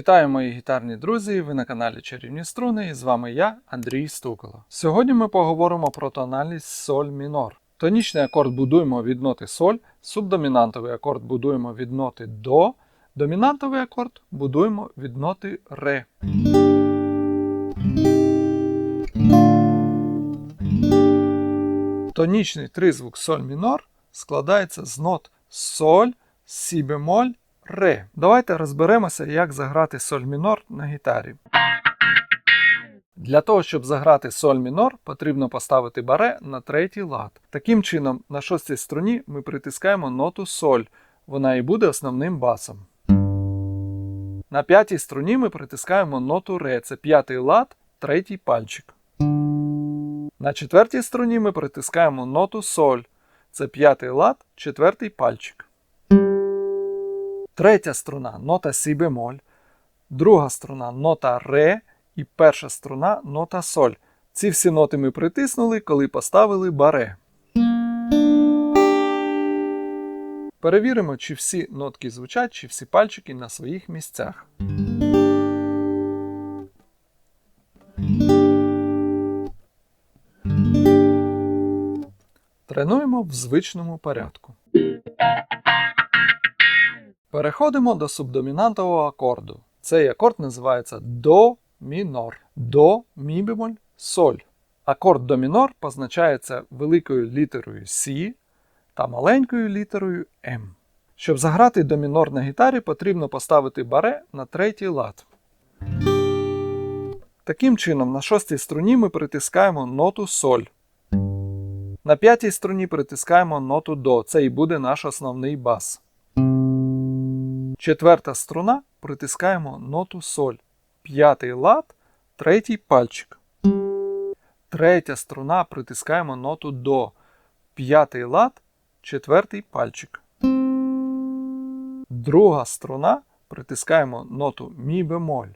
Вітаю мої гітарні друзі! Ви на каналі Чарівні Струни і з вами я, Андрій Стуколо. Сьогодні ми поговоримо про тональність соль мінор. Тонічний акорд будуємо від ноти соль, субдомінантовий акорд будуємо від ноти до, домінантовий акорд будуємо від ноти ре. Тонічний тризвук соль мінор складається з нот соль, сі бемоль, ре. Давайте розберемося, як заграти соль мінор на гітарі. Для того, щоб заграти соль мінор, потрібно поставити баре на третій лад. Таким чином, на шостій струні ми притискаємо ноту соль, вона і буде основним басом. На п'ятій струні ми притискаємо ноту ре, це п'ятий лад, третій пальчик. На четвертій струні ми притискаємо ноту соль, це п'ятий лад, четвертий пальчик. Третя струна нота сі бемоль, друга струна нота ре і перша струна нота соль. Ці всі ноти ми притиснули, коли поставили баре. Перевіримо, чи всі нотки звучать, чи всі пальчики на своїх місцях. Тренуємо в звичному порядку. Переходимо до субдомінантового акорду. Цей акорд називається до мінор. До мі бемоль соль. Акорд до мінор позначається великою літерою Сі та маленькою літерою М. Щоб заграти до мінор на гітарі, потрібно поставити баре на третій лад. Таким чином, на шостій струні ми притискаємо ноту соль. На п'ятій струні притискаємо ноту до. Це і буде наш основний бас. Четверта струна притискаємо ноту соль. П'ятий лад, третій пальчик. Третя струна притискаємо ноту до. П'ятий лад, четвертий пальчик. Друга струна притискаємо ноту мі бемоль.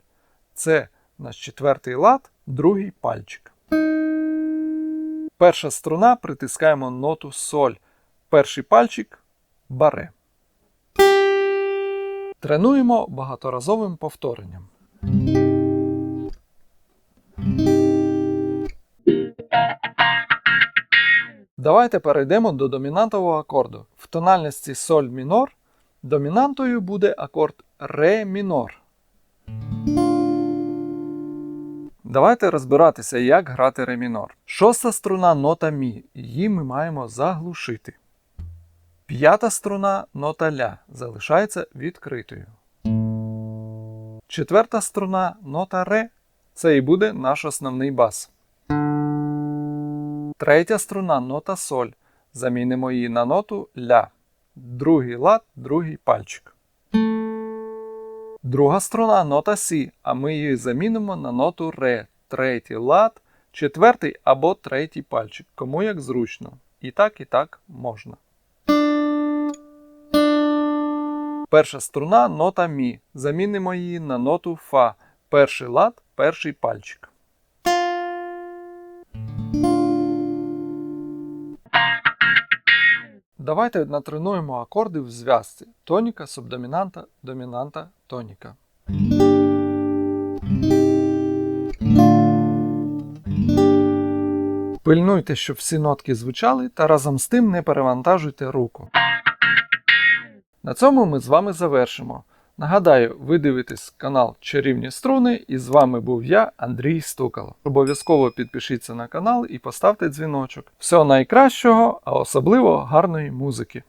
Це наш четвертий лад, другий пальчик. Перша струна притискаємо ноту соль. Перший пальчик баре. Тренуємо багаторазовим повторенням. Давайте перейдемо до домінантового акорду. В тональності соль мінор домінантою буде акорд ре мінор. Давайте розбиратися, як грати ре мінор. Шоста струна нота мі. Її ми маємо заглушити. П'ята струна нота ля залишається відкритою. Четверта струна нота ре. Це і буде наш основний бас. Третя струна нота соль. Замінимо її на ноту ля. Другий лад, другий пальчик. Друга струна нота Сі, а ми її замінимо на ноту ре. Третій лад, четвертий або третій пальчик. Кому як зручно. І так, і так можна. Перша струна нота Мі. Замінимо її на ноту Фа. Перший лад, перший пальчик. Давайте натренуємо акорди в зв'язці. Тоніка, субдомінанта, домінанта, тоніка. Пильнуйте, щоб всі нотки звучали, та разом з тим не перевантажуйте руку. На цьому ми з вами завершимо. Нагадаю, ви дивитесь канал Чарівні Струни, і з вами був я, Андрій Стукало. Обов'язково підпишіться на канал і поставте дзвіночок. Всього найкращого, а особливо гарної музики.